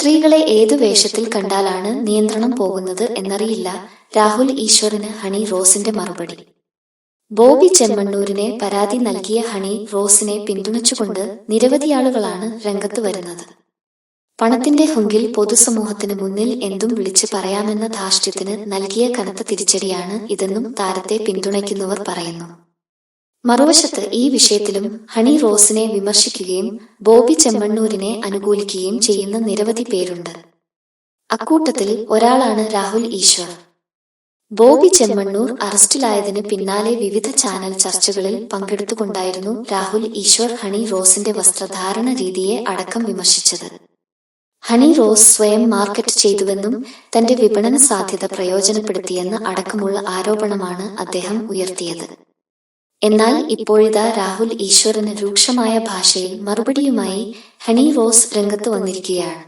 സ്ത്രീകളെ ഏതു വേഷത്തിൽ കണ്ടാലാണ് നിയന്ത്രണം പോകുന്നത് എന്നറിയില്ല. രാഹുൽ ഈശ്വറിന് ഹണി റോസിന്റെ മറുപടി. ബോബി ചെമ്മണ്ണൂരിനെ പരാതി നൽകിയ ഹണി റോസിനെ പിന്തുണച്ചുകൊണ്ട് നിരവധി ആളുകളാണ് രംഗത്ത് വരുന്നത്. പണത്തിന്റെ ഹുങ്കിൽ പൊതുസമൂഹത്തിന് മുന്നിൽ എന്തും വിളിച്ചു പറയാമെന്ന ധാർഷ്ട്യത്തിന് നൽകിയ കനത്ത തിരിച്ചടിയാണ് ഇതെന്നും താരത്തെ പിന്തുണയ്ക്കുന്നവർ പറയുന്നു. മറുവശത്ത് ഈ വിഷയത്തിലും ഹണി റോസിനെ വിമർശിക്കുകയും ബോബി ചെമ്മണ്ണൂരിനെ അനുകൂലിക്കുകയും ചെയ്യുന്ന നിരവധി പേരുണ്ട്. അക്കൂട്ടത്തിൽ ഒരാളാണ് രാഹുൽ ഈശ്വർ. ബോബി ചെമ്മണ്ണൂർ അറസ്റ്റിലായതിന് പിന്നാലെ വിവിധ ചാനൽ ചർച്ചകളിൽ പങ്കെടുത്തുകൊണ്ടായിരുന്നു രാഹുൽ ഈശ്വർ ഹണി റോസിന്റെ വസ്ത്രധാരണ രീതിയെ അടക്കം വിമർശിച്ചത്. ഹണി റോസ് സ്വയം മാർക്കറ്റ് ചെയ്തുവെന്നും തന്റെ വിപണന സാധ്യത പ്രയോജനപ്പെടുത്തിയെന്ന് അടക്കമുള്ള ആരോപണമാണ് അദ്ദേഹം ഉയർത്തിയത്. എന്നാൽ ഇപ്പോഴിതാ രാഹുൽ ഈശ്വറിന് രൂക്ഷമായ ഭാഷയിൽ മറുപടിയുമായി ഹണി റോസ് രംഗത്ത് വന്നിരിക്കുകയാണ്.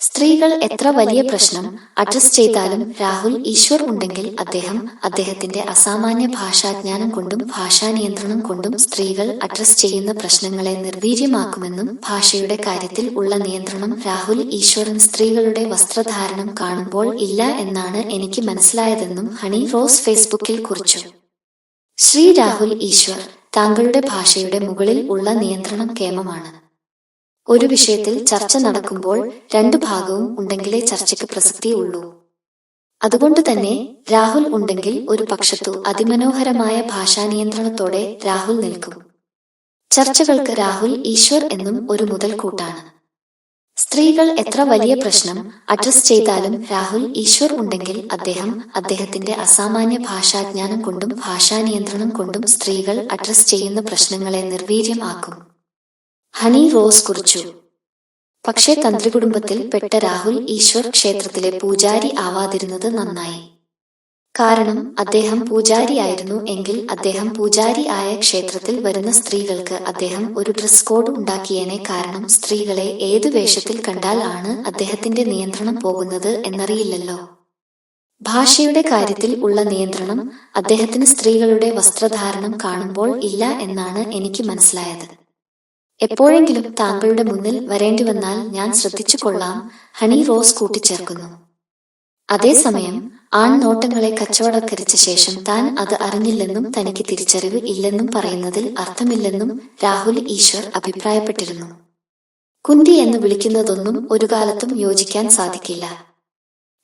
സ്ത്രീകൾ എത്ര വലിയ പ്രശ്നം അഡ്രസ് ചെയ്താലും രാഹുൽ ഈശ്വർ ഉണ്ടെങ്കിൽ അദ്ദേഹം അദ്ദേഹത്തിന്റെ അസാമാന്യ ഭാഷാജ്ഞാനം കൊണ്ടും ഭാഷാ നിയന്ത്രണം കൊണ്ടും സ്ത്രീകൾ അഡ്രസ് ചെയ്യുന്ന പ്രശ്നങ്ങളെ നിർവീര്യമാക്കുമെന്നും ഭാഷയുടെ കാര്യത്തിൽ ഉള്ള നിയന്ത്രണം രാഹുൽ ഈശ്വരൻ സ്ത്രീകളുടെ വസ്ത്രധാരണം കാണുമ്പോൾ ഇല്ല എന്നാണ് എനിക്ക് മനസ്സിലായതെന്നും ഹണി റോസ് ഫേസ്ബുക്കിൽ കുറിച്ചു. ശ്രീ രാഹുൽ ഈശ്വർ താങ്കളുടെ ഭാഷയുടെ മുകളിൽ ഉള്ള നിയന്ത്രണം കേമമാണ്. ഒരു വിഷയത്തിൽ ചർച്ച നടക്കുമ്പോൾ രണ്ടു ഭാഗവും ഉണ്ടെങ്കിലേ ചർച്ചയ്ക്ക് പ്രസക്തിയുള്ളൂ അതുകൊണ്ട് തന്നെ രാഹുൽ ഉണ്ടെങ്കിൽ ഒരു പക്ഷത്തു അതിമനോഹരമായ ഭാഷാ നിയന്ത്രണത്തോടെ രാഹുൽ നിൽക്കും. ചർച്ചകൾക്ക് രാഹുൽ ഈശ്വർ എന്നും ഒരു മുതൽക്കൂട്ടാണ്. സ്ത്രീകൾ എത്ര വലിയ പ്രശ്നം അഡ്രസ് ചെയ്താലും രാഹുൽ ഈശ്വർ ഉണ്ടെങ്കിൽ അദ്ദേഹം അദ്ദേഹത്തിന്റെ അസാമാന്യ ഭാഷാജ്ഞാനം കൊണ്ടും ഭാഷാ നിയന്ത്രണം കൊണ്ടും സ്ത്രീകൾ അഡ്രസ് ചെയ്യുന്ന പ്രശ്നങ്ങളെ നിർവീര്യമാക്കും. ഹണി റോസ് കുറിച്ചു. പക്ഷേ തന്ത്രി കുടുംബത്തിൽ പെട്ട രാഹുൽ ഈശ്വർ ക്ഷേത്രത്തിലെ പൂജാരി ആവാതിരുന്നത് നന്നായി. കാരണം അദ്ദേഹം പൂജാരിയായിരുന്നു എങ്കിൽ അദ്ദേഹം പൂജാരി ആയ ക്ഷേത്രത്തിൽ വരുന്ന സ്ത്രീകൾക്ക് അദ്ദേഹം ഒരു ഡ്രസ് കോഡ് ഉണ്ടാക്കിയേനെ കാരണം സ്ത്രീകളെ ഏതു വേഷത്തിൽ കണ്ടാൽ ആണ് അദ്ദേഹത്തിന്റെ നിയന്ത്രണം പോകുന്നത് എന്നറിയില്ലല്ലോ. ഭാഷയുടെ കാര്യത്തിൽ ഉള്ള നിയന്ത്രണം അദ്ദേഹത്തിന് സ്ത്രീകളുടെ വസ്ത്രധാരണം കാണുമ്പോൾ ഇല്ല എന്നാണ് എനിക്ക് മനസ്സിലായത്. എപ്പോഴെങ്കിലും താങ്കളുടെ മുന്നിൽ വരേണ്ടി വന്നാൽ ഞാൻ ശ്രദ്ധിച്ചു കൊള്ളാം ഹണി റോസ് കൂട്ടിച്ചേർക്കുന്നു. അതേസമയം ആൺനോട്ടങ്ങളെ കച്ചവടക്കരിച്ച ശേഷം താൻ അത് അറിഞ്ഞില്ലെന്നും തനിക്ക് തിരിച്ചറിവ് ഇല്ലെന്നും പറയുന്നതിൽ അർത്ഥമില്ലെന്നും രാഹുൽ ഈശ്വർ അഭിപ്രായപ്പെട്ടിരുന്നു. കുന്തി എന്ന് വിളിക്കുന്നതൊന്നും ഒരു കാലത്തും യോജിക്കാൻ സാധിക്കില്ല.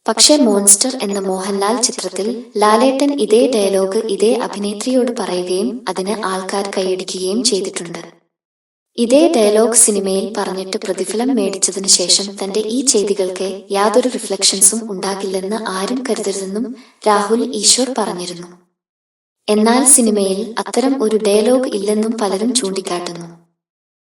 പക്ഷേ മോൺസ്റ്റർ എന്ന മോഹൻലാൽ ചിത്രത്തിൽ ലാലേട്ടൻ ഇതേ ഡയലോഗ് ഇതേ അഭിനേത്രിയോട് പറയുകയും അതിന് ആൾക്കാർ കൈയടിക്കുകയും ചെയ്തിട്ടുണ്ട്. ഇതേ ഡയലോഗ് സിനിമയിൽ പറഞ്ഞിട്ട് പ്രതിഫലം മേടിച്ചതിനു ശേഷം തന്റെ ഈ ചെയ്തികൾക്ക് യാതൊരു റിഫ്ലക്ഷൻസും ഉണ്ടാകില്ലെന്ന് ആരും കരുതരുതെന്നും രാഹുൽ ഈശ്വർ പറഞ്ഞിരുന്നു. എന്നാൽ സിനിമയിൽ അത്തരം ഒരു ഡയലോഗ് ഇല്ലെന്നും പലരും ചൂണ്ടിക്കാട്ടുന്നു.